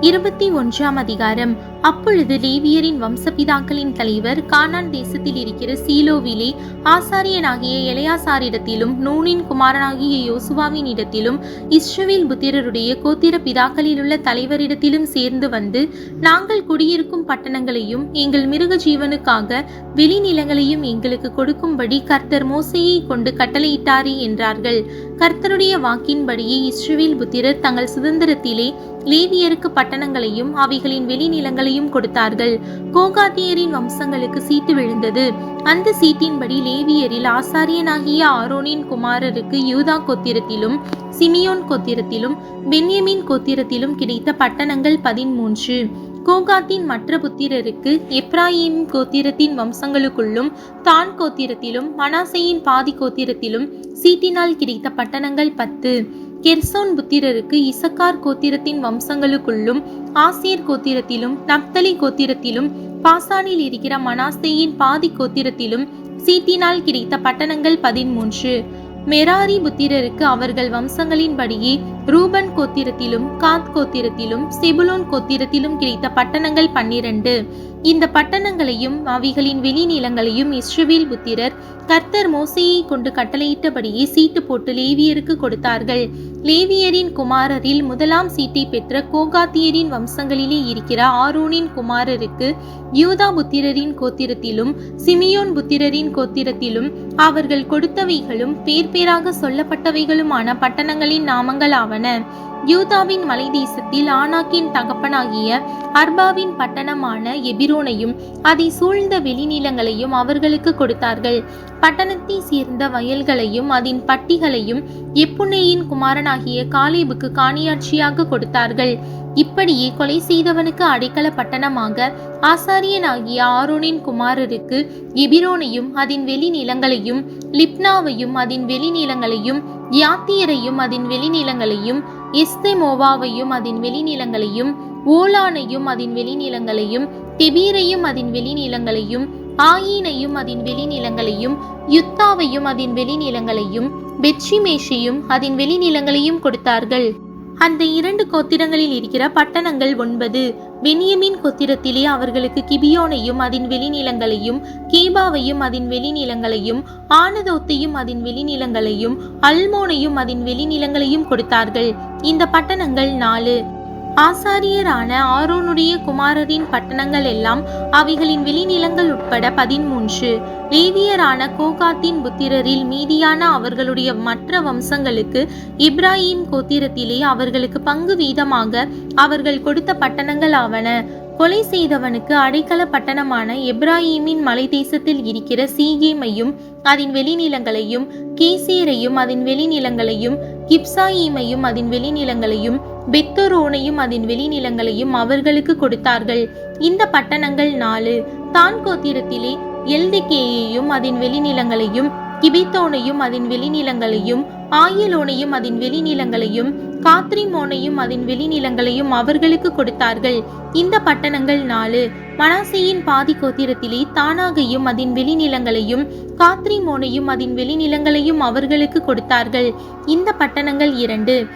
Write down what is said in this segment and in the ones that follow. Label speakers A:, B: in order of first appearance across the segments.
A: இருபத்தி ஒன்றாம் அதிகாரம். அப்பொழுது லேவியரின் வம்சபிதாக்களின் தலைவர் கானான் தேசத்தில் இருக்கிற சீலோவிலே ஆசாரியனாகிய இளையாசாரிடத்திலும் நூனின் குமாரனாகிய யோசுவாவின் இடத்திலும் இஸ்ரவேல் புத்திரருடைய கோத்திர பிதாக்களிலுள்ள தலைவரிடத்திலும் சேர்ந்து வந்து நாங்கள் குடியிருக்கும் பட்டணங்களையும் எங்கள் மிருக ஜீவனுக்காக வெளிநிலங்களையும் எங்களுக்கு கொடுக்கும்படி கர்த்தர் மோசையை கொண்டு கட்டளையிட்டாரே என்றார்கள். கர்த்தருடைய வாக்கின்படியே இஸ்ரேல் புத்திரர் தங்கள் சுதந்திரத்திலே லேவியருக்கு பட்டணங்களையும் அவைகளின் வெளிநிலங்களையும் கொடுத்தார்கள். கோகாத்தியரின் வம்சங்களுக்கு சீட்டு விழுந்தது. அந்த சீட்டின்படி லேவியரில் ஆசாரியனாகிய ஆரோனின் குமாரருக்கு யூதா கோத்திரத்திலும் சிமியோன் கோத்திரத்திலும் பென்யமின் கோத்திரத்திலும் கிடைத்த பட்டணங்கள் பதிமூன்று கோகாத்தின் மற்ற புத்திரருக்கு எப்ராயிம் கோத்திரத்தின் வம்சங்களுக்குள்ளும் தான் கோத்திரத்திலும் மனாசையின் பாதி கோத்திரத்திலும் சீட்டினால் கிடைத்த பட்டணங்கள் பத்து. கெர்சோன் புத்திரருக்கு இசக்கார் கோத்திரத்தின் வம்சங்களுக்குள்ளும் ஆசியர் கோத்திரத்திலும் நப்தலி கோத்திரத்திலும் பாசானில் இருக்கிற மனாசேயின் பாதி கோத்திரத்திலும் சீட்டினால் கிடைத்த பட்டணங்கள் பதிமூன்று மெராரி புத்திரருக்கு அவர்கள் வம்சங்களின்படியே ரூபன் கோத்திரத்திலும் காத் கோத்திரத்திலும் செபுலோன் கோத்திரத்திலும் கிடைத்த பட்டணங்கள் பன்னிரண்டு. இந்த பட்டணங்களையும் அவைகளின் வெளிநிலங்களையும் இஸ்ரவேல் புத்திரர் கர்த்தர் மோசையை கொண்டு கட்டளையிட்டபடியே சீட்டு போட்டு லேவியருக்கு கொடுத்தார்கள். லேவியரின் குமாரரில் முதலாம் சீட்டை பெற்ற கோகாத்தியரின் வம்சங்களிலே இருக்கிற ஆரோனின் குமாரருக்கு யூதா புத்திரரின் கோத்திரத்திலும் சிமியோன் புத்திரரின் கோத்திரத்திலும் அவர்கள் கொடுத்தவைகளும் பேர் பேராக சொல்லப்பட்டவைகளுமான பட்டணங்களின் நாமங்களாவன யூதாவின் மலை தேசத்தில் ஆனாக்கின் தகப்பனாகிய அர்பாவின் பட்டணமான எபிரோனையும் அதை சூழ்ந்த வெளிநிலங்களையும் அவர்களுக்கு கொடுத்தார்கள். பட்டணத்தை சேர்ந்த வயல்களையும் அதன் பட்டிகளையும் எப்புனேயின் குமாரனாகிய காலேபுக்கு காணியாட்சியாக கொடுத்தார்கள். இப்படியே கொலை செய்தவனுக்கு அடைக்கல பட்டணமாக ஆசாரியனாகிய ஆரோனின் குமாரருக்கு எபிரோனையும் அதன் வெளிநிலங்களையும் லிப்னாவையும் அதன் வெளிநிலங்களையும் யாத்தியரையும் அதன் வெளிநிலங்களையும் இஸ்தெமோவாவையும் அதன் வெளிநிலங்களையும் ஓலானையும் அதன் வெளிநிலங்களையும் திபீரையும் அதன் வெளிநிலங்களையும் ஆயீனையும் அதன் வெளிநிலங்களையும் யுத்தாவையும் அதன் வெளிநிலங்களையும் பெட்சிமேஷையும் அதன் வெளிநிலங்களையும் கொடுத்தார்கள். அந்த இரண்டு கோத்திரங்களில் இருக்கிற பட்டணங்கள் ஒன்பது. பெனியமின் கொத்திரத்திலே அவர்களுக்கு கிபியோனையும் அதன் வெளிநிலங்களையும் கீபாவையும் அதன் வெளிநிலங்களையும் ஆனதோத்தையும் அதன் வெளிநிலங்களையும் அல்மோனையும் அதன் வெளிநிலங்களையும் கொடுத்தார்கள். இந்த பட்டணங்கள் நாலு. ஆசாரியரான ஆரோனுடைய குமாரரின் பட்டணங்கள் எல்லாம் அவைகளின் வெளிநிலங்கள் உட்பட பதிமூன்று லேவியரான கோகாத்தின் புத்திரரில் மீதியான அவர்களுடைய மற்ற வம்சங்களுக்கு இப்ராஹிம் கோத்திரத்திலே அவர்களுக்கு பங்கு வீதமாக அவர்கள் கொடுத்த பட்டணங்கள் ஆவன. கொலை செய்தவனுக்கு அடைக்கல பட்டணமான எப்ராஹிமின் மலை தேசத்தில் இருக்கிற சீகேமையும் அதன் வெளிநிலங்களையும் கீசீரையும் அதன் வெளிநிலங்களையும் கிப்சாயீமையும் அதன் வெளிநிலங்களையும் பெத்தரோனையும் அதன் வெளிநிலங்களையும் அவர்களுக்கு கொடுத்தார்கள். இந்த பட்டணங்கள் நாலு. தான் கோத்திரத்திலே எல்திகேயையும் அதன் வெளிநிலங்களையும் கிபித்தோனையும் அதன் வெளிநிலங்களையும் ஆயிலோனையும் அதன் வெளிநிலங்களையும் காத்ரிமோனையும் அதன் வெளிநிலங்களையும் அவர்களுக்கு கொடுத்தார்கள். இந்த பட்டணங்கள் நாலு. மனாசியின் பாதி கோத்திரத்திலே தானாகையும் அதன் வெளிநிலங்களையும் காத்ரிமோனையும் அதன் வெளிநிலங்களையும் அவர்களுக்கு கொடுத்தார்கள். இந்த பட்டணங்கள் இரண்டு.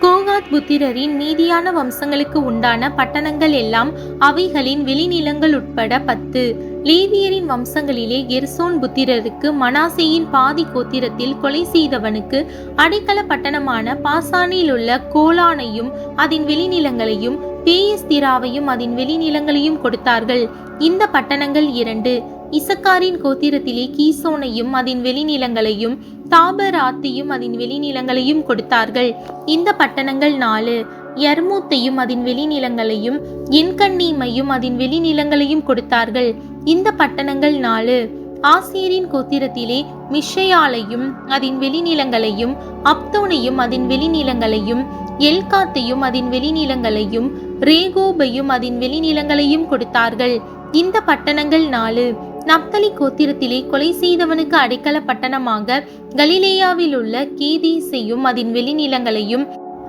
A: கோகாத் புத்திரரின் மீதியான வம்சங்களுக்கு உண்டான பட்டணங்கள் எல்லாம் அவைகளின் வெளிநிலங்கள் உட்பட பத்து. லேவியரின் வம்சங்களிலே கெர்சோன் புத்திரருக்கு மனாசேயின் பாதி கோத்திரத்தில் கொலை செய்தவனுக்கு அடைக்கல பட்டணமான பாசானில் உள்ள கோலானையும் அதன் வெளிநிலங்களையும் பேயஸ்திராவையும் அதன் வெளிநிலங்களையும் கொடுத்தார்கள். இந்த பட்டணங்கள் இரண்டு. இசக்காரின் கோத்திரத்திலே கீசோனையும் அதன் வெளிநிலங்களையும் தாபராத்தையும் அதன் வெளிநிலங்களையும் கொடுத்தார்கள். இந்த பட்டணங்கள் நாலு. யர்மூத்தையும் அதன் வெளிநிலங்களையும் என்கண்ணீமையும் அதன் வெளிநிலங்களையும் கொடுத்தார்கள். இந்த பட்டணங்கள் நாலு. ஆசிரியரின் கோத்திரத்திலே மிஷையாலையும் அதன் வெளிநிலங்களையும் அப்தோனையும் அதன் வெளிநிலங்களையும் எல்காத்தையும் அதன் வெளிநிலங்களையும் ரேகோபையும் அதன் வெளிநிலங்களையும் கொடுத்தார்கள். இந்த பட்டணங்கள் நாலு. நப்தலி கோத்திரத்திலே கொலை செய்தவனுக்கு அடைக்கல பட்டணமாக கலிலேயாவில் உள்ள கேதீசையும் அதன் வெளிநிலங்களையும்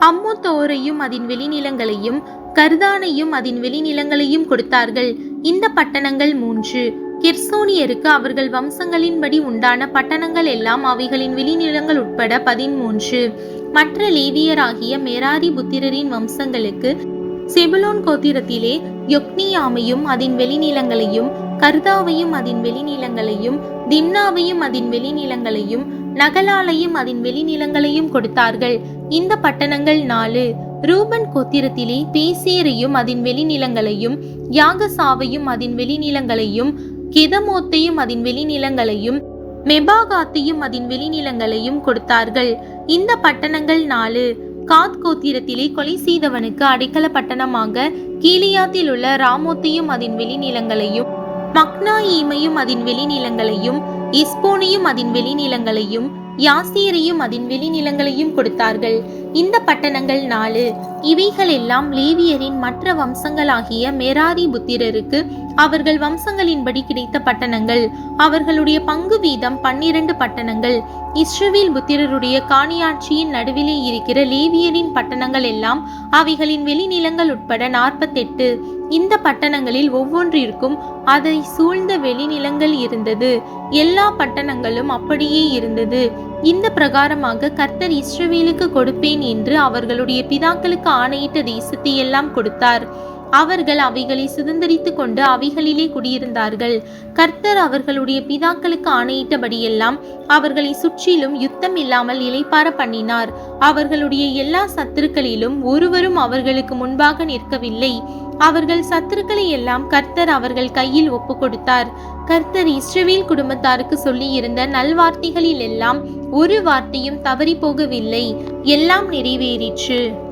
A: அம்முத்தோரையும் அதன் வெளிநிலங்களையும் கர்தானையும் அதன் வெளிநிலங்களையும் கொடுத்தார்கள். இந்த பட்டணங்கள் மூன்று. கிர்சோனியருக்கு அவர்கள் வம்சங்களின்படி உண்டான பட்டணங்கள் எல்லாம் அவைகளின் வெளிநிலங்கள் உட்பட பதிமூன்று மற்ற லேவியராகிய மெராரி புத்திரரின் வம்சங்களுக்கு செபுலோன் கோத்திரத்திலே யொக்னியாமையும் அதன் வெளிநிலங்களையும் கர்தாவையும் அதன் வெளிநிலங்களையும் திம்னாவையும் அதன் வெளிநிலங்களையும் நகலாலையும் அதன் வெளிநிலங்களையும் கொடுத்தார்கள். இந்த பட்டணங்கள் நாலு. ரூபன் கோத்திரத்திலே பேசேரையும் அதன் வெளிநிலங்களையும் யாகசாவையும் அதன் வெளிநிலங்களையும் கெதமோத்தையும் அதன் வெளிநிலங்களையும் மெபாகாத்தையும் அதன் வெளிநிலங்களையும் கொடுத்தார்கள். இந்த பட்டணங்கள் நாலு. காத் கோத்திரத்திலே கொலை செய்தவனுக்கு அடைக்கல பட்டணமாக கீழியாத்தில் உள்ள ராமோத்தையும் அதன் வெளிநிலங்களையும் மக்னாயீமையும் அதன் வெளிநிலங்களையும் இஸ்போனையும் அதன் வெளிநிலங்களையும் யாசியரையும் அதன் வெளிநிலங்களையும் கொடுத்தார்கள். இந்த பட்டணங்கள் நாலு. இவைகளெல்லாம் லேவியரின் மற்ற வம்சங்களாகிய மெராரி புத்திரருக்கு அவர்கள் வம்சங்களின்படி கிடைத்த பட்டணங்கள் அவர்களுடைய பங்கு வீதம் பன்னிரண்டு பட்டணங்கள். இஸ்ரவேல் புத்திரருடைய காணியாட்சியின் நடுவிலே இருக்கிற லேவியரின் பட்டணங்கள் எல்லாம் அவைகளின் வெளிநிலங்கள் உட்பட நாற்பத்தெட்டு. இந்த பட்டணங்களில் ஒவ்வொன்றிற்கும் அதை சூழ்ந்த வெளிநிலங்கள் இருந்தது. எல்லா பட்டணங்களும் அப்படியே இருந்தது. இந்த பிரகாரமாக கர்த்தர் இஸ்ரவேலுக்கு கொடுப்பேன் என்று அவர்களுடைய பிதாக்களுக்கு ஆணையிட்ட தேசத்தை எல்லாம் கொடுத்தார். அவர்கள் அவைகளை சுதந்திரித்து கொண்டு அவைகளிலே குடியிருந்தார்கள். கர்த்தர் அவர்களுடைய பிதாக்களுக்கு ஆணையிட்டபடியெல்லாம் அவர்களை சுற்றிலும் யுத்தம் இல்லாமல் இலைப்பார பண்ணினார். அவர்களுடைய எல்லா சத்துருக்களிலும் ஒருவரும் அவர்களுக்கு முன்பாக நிற்கவில்லை. அவர்கள் சத்துருக்களை எல்லாம் கர்த்தர் அவர்கள் கையில் ஒப்பு கொடுத்தார் கர்த்தர் இஸ்ரவேல் குடும்பத்தாருக்கு சொல்லியிருந்த நல்வார்த்தைகளில் எல்லாம் ஒரு வார்த்தையும் தவறி போகவில்லை எல்லாம் நிறைவேறிற்று.